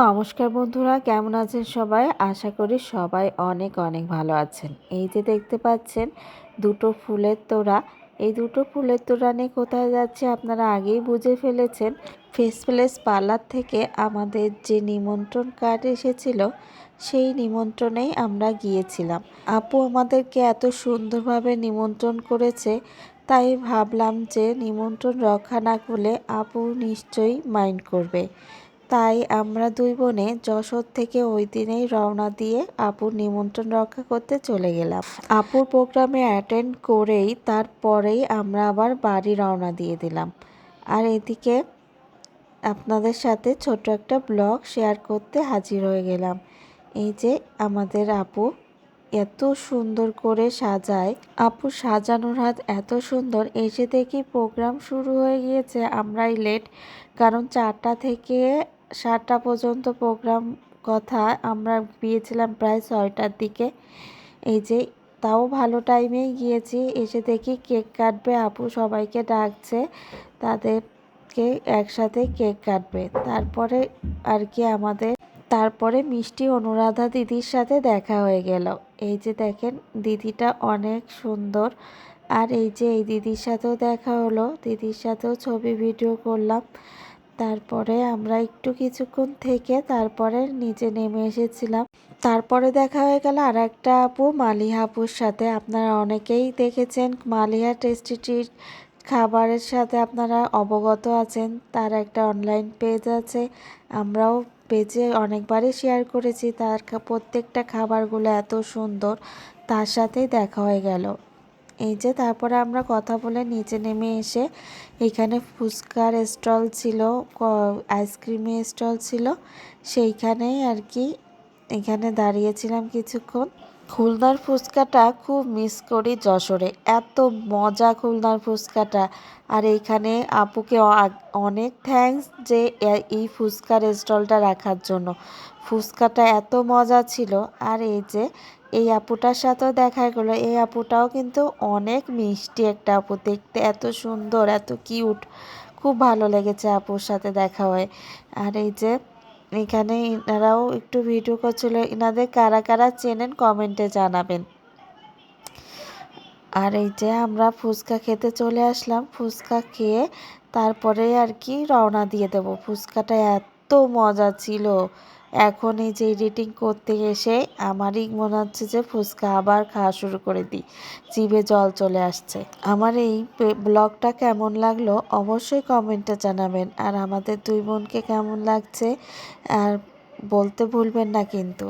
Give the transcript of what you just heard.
নমস্কার বন্ধুরা, কেমন আছেন সবাই? আশা করি সবাই অনেক অনেক ভালো আছেন। এই যে দেখতে পাচ্ছেন, দুটো ফুলের তোড়া। এই দুটো ফুলের তোড়া নিয়ে কোথায় যাচ্ছে আপনারা আগেই বুঝে ফেলেছেন। ফেস প্লেস পার্লার থেকে আমাদের যে নিমন্ত্রণ কার্ড এসেছিল, সেই নিমন্ত্রণেই আমরা গিয়েছিলাম। আপু আমাদেরকে এত সুন্দরভাবে নিমন্ত্রণ করেছে, তাই ভাবলাম যে নিমন্ত্রণ রক্ষা না করলে আপু নিশ্চয়ই মাইন্ড করবে। তাই আমরা দুই বোনে যশোর থেকে ওই দিনেই রওনা দিয়ে আপুর নিমন্ত্রণ রক্ষা করতে চলে গেলাম। আপুর প্রোগ্রামে অ্যাটেন্ড করেই তারপরেই আমরা আবার বাড়ি রওনা দিয়ে দিলাম। আর এদিকে আপনাদের সাথে ছোট একটা ব্লগ শেয়ার করতে হাজির হয়ে গেলাম। এই যে আমাদের আপু এত সুন্দর করে সাজায়। আপু সাজানোর হাত এত সুন্দর, এসে দেখি প্রোগ্রাম শুরু হয়ে গিয়েছে। আমরাই লেট কারণ চারটা থেকে সাতটা পর্যন্ত প্রোগ্রাম কথা আমরা গিয়েছিলাম প্রায় ছয়টার দিকে। এই যে, তাও ভালো টাইমেই গিয়েছি। এসে দেখি কেক কাটবে, আপু সবাইকে ডাকছে, তাদেরকে একসাথে কেক কাটবে। তারপরে আর কি আমাদের, তারপরে মিষ্টি অনুরাধা দিদির সাথে দেখা হয়ে গেল। এই যে দেখেন, দিদিটা অনেক সুন্দর। আর এই যে, এই দিদির সাথেও দেখা হলো। দিদির সাথেও ছবি ভিডিও করলাম। তারপরে আমরা একটু কিছুক্ষণ থেকে তারপরে নিচে নেমে এসেছিলাম। তারপরে দেখা হয়ে গেল আর একটা আপু, মালিহা আপুর সাথে। আপনারা অনেকেই দেখেছেন মালিহা টেস্টি ট্রিট খাবারের সাথে আপনারা অবগত আছেন। তার একটা অনলাইন পেজ আছে। আমরাও পেজে অনেকবারই শেয়ার করেছি। তার প্রত্যেকটা খাবারগুলো এত সুন্দর। তার সাথেই দেখা হয়ে গেল। এই যে তারপরে আমরা কথা বলে নিচে নেমে এসে এখানে ফুচকার স্টল ছিল আইসক্রিমের স্টল ছিল। সেইখানেই আর কি এখানে দাঁড়িয়েছিলাম কিছুক্ষণ। খুলনার ফুচকাটা খুব মিস করি যশোরে। এত মজা খুলনার ফুচকাটা। আর এইখানে আপুকে অনেক থ্যাঙ্কস যে এই ফুচকার স্টলটা রাখার জন্য। ফুচকাটা এত মজা ছিল। আর এই যে এই আপুটার সাথেও দেখা গেলো। এই আপুটাও কিন্তু অনেক মিষ্টি একটা আপু। দেখতে এত সুন্দর, এত কিউট। খুব ভালো লেগেছে আপুর সাথে দেখা হয়। আর এই যে, এখানে এনারাও একটু ভিডিও করছিল। এনাদের কারা কারা চেনেন কমেন্টে জানাবেন। আর এই যে, আমরা ফুচকা খেতে চলে আসলাম। ফুচকা খেয়ে তারপরে আর কি রওনা দিয়ে দেব। ফুচকাটা এত মজা ছিল। এখন এই যে এডিটিং করতে এসে আমারই মনে হচ্ছে যে ফুচকা আবার খাওয়া শুরু করে দিই। জিভে জল চলে আসছে। আমার এই ব্লগটা কেমন লাগল অবশ্যই কমেন্টে জানাবেন। আর আমাদের দুই বোনকে কেমন লাগছে আর বলতে ভুলবেন না কিন্তু।